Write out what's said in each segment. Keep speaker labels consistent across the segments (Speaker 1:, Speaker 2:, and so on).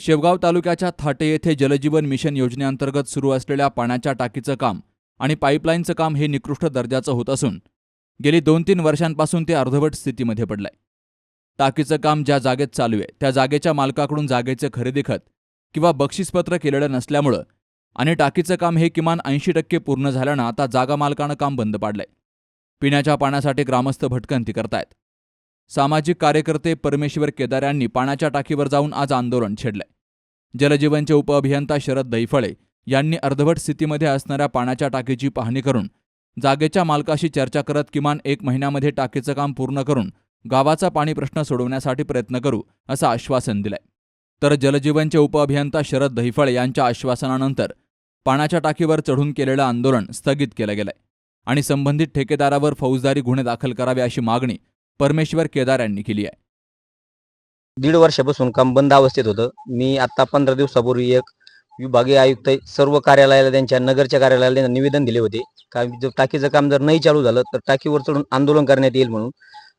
Speaker 1: शेवगाव तालुक्याच्या थाटे येथे जलजीवन मिशन योजनेअंतर्गत सुरू असलेल्या पाण्याच्या टाकीचं काम आणि पाईपलाईनचं काम हे निकृष्ट दर्जाचं होत असून गेली दोन तीन वर्षांपासून ते अर्धवट स्थितीमध्ये पडलंय. टाकीचं काम ज्या जागेत चालू आहे त्या जागेच्या मालकाकडून जागेचे खरेदी खत किंवा बक्षीसपत्र केलेलं नसल्यामुळं आणि टाकीचं काम हे किमान ऐंशी टक्के पूर्ण झाल्यानं आता जागा मालकानं काम बंद पाडलंय. पिण्याच्या पाण्यासाठी ग्रामस्थ भटकंती करतायत. सामाजिक कार्यकर्ते परमेश्वर केदार यांनी पाण्याच्या टाकीवर जाऊन आज आंदोलन छेडलंय. जलजीवनचे उपअभियंता शरद दैफळे यांनी अर्धवट स्थितीमध्ये असणाऱ्या पाण्याच्या टाकीची पाहणी करून जागेच्या मालकाशी चर्चा करत किमान एक महिन्यामध्ये टाकीचं काम पूर्ण करून गावाचा पाणी प्रश्न सोडवण्यासाठी प्रयत्न करू असं आश्वासन दिलंय. तर जलजीवनचे उपअभियंता शरद दैफळे यांच्या आश्वासनानंतर पाण्याच्या टाकीवर चढून केलेलं आंदोलन स्थगित केलं गेलंय आणि संबंधित ठेकेदारावर फौजदारी गुन्हे दाखल करावे अशी मागणी परमेश्वर केदार यांनी केली आहे.
Speaker 2: दीड वर्षापासून काम बंद अवस्थेत होतं. मी आता पंधरा दिवसापूर्वी एक विभागीय आयुक्त सर्व कार्यालयाला त्यांच्या नगरच्या कार्यालयाला त्यांना निवेदन दिले होते. का जर टाकीचं काम जर नाही चालू झालं तर टाकीवर चढून आंदोलन करण्यात येईल म्हणून.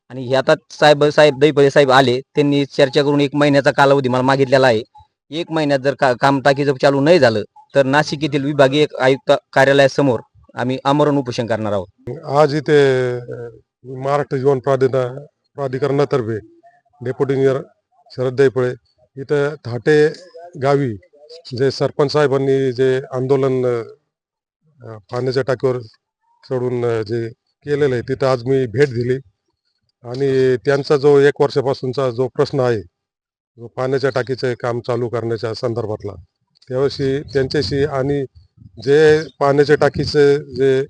Speaker 2: आणि हे आता साहेब साहेब दैपळे साहेब आले. त्यांनी चर्चा करून एक महिन्याचा कालावधी मला मागितलेला आहे. एक महिन्यात जर का काम टाकीचं चालू नाही झालं तर नाशिक येथील विभागीय आयुक्त कार्यालयासमोर आम्ही आमरण उपोषण करणार आहोत.
Speaker 3: आज इथे महाराष्ट्र जीवन प्राधिका प्राधिकरणातर्फे डेप्युटी इंजिनियर शरद दैपळे इथं थाटे गावी जे सरपंच साहेबांनी जे आंदोलन पाण्याच्या टाकीवर चढून जे केलेलं आहे तिथं आज मी भेट दिली. आणि त्यांचा जो एक वर्षापासूनचा जो प्रश्न आहे जो पाण्याच्या टाकीचे काम चालू करण्याच्या संदर्भातला त्यावर्षी त्यांच्याशी आणि जे पाण्याच्या टाकीचे जे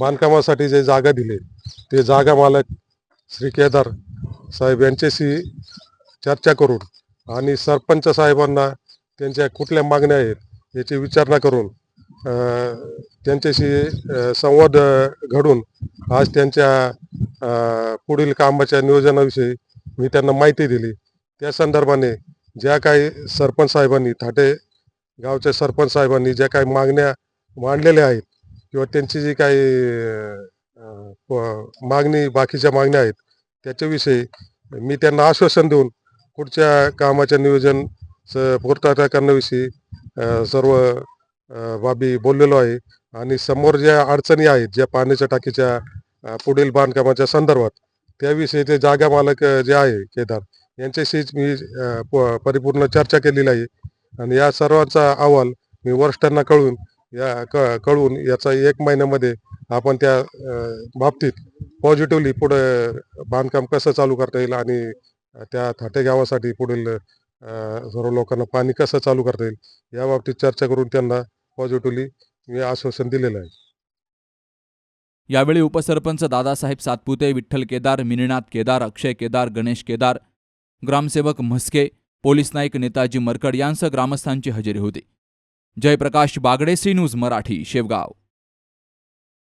Speaker 3: बांधकामासाठी जे जागा दिले ते जागा मालक श्री केदार साहेब यांच्याशी चर्चा करून आणि सरपंच साहेबांना त्यांच्या कुठल्या मागण्या आहेत याची विचारणा करून त्यांच्याशी संवाद घडून आज त्यांच्या पुढील कामाच्या नियोजनाविषयी मी त्यांना माहिती दिली. त्या संदर्भाने ज्या काही सरपंच साहेबांनी थाटे गावच्या सरपंच साहेबांनी ज्या काही मागण्या मांडलेल्या आहेत किंवा त्यांची जी काही मागणी बाकीच्या मागण्या आहेत त्याच्याविषयी मी त्यांना आश्वासन देऊन पुढच्या कामाच्या नियोजन स- पूर्तता करण्याविषयी सर्व बाबी बोललेलो आहे आणि समोर ज्या अडचणी आहेत ज्या पाण्याच्या टाकीच्या पुढील बांधकामाच्या संदर्भात त्याविषयी ते जागा मालक जे आहे केदार यांच्याशीच मी प- परिपूर्ण चर्चा केलेली आहे आणि या सर्वांचा अहवाल मी वरिष्ठांना कळून या क याचा एक महिन्यामध्ये आपण त्या बाबतीत पॉझिटिव्हली पुढे बांधकाम कसं चालू करता येईल आणि त्या थाटे गावासाठी पुढील सर्व लोकांना पाणी कसं चालू करता येईल या बाबतीत चर्चा करून त्यांना पॉझिटिव्हली मी आश्वासन दिलेलं आहे.
Speaker 1: यावेळी उपसरपंच दादासाहेब सातपुते विठ्ठल केदार मिनिनाथ केदार अक्षय केदार गणेश केदार ग्रामसेवक म्हस्के पोलीस नाईक नेताजी मरकड यांसह ग्रामस्थांची हजेरी होती. Jayprakash Bagde C news Marathi Shevgaon.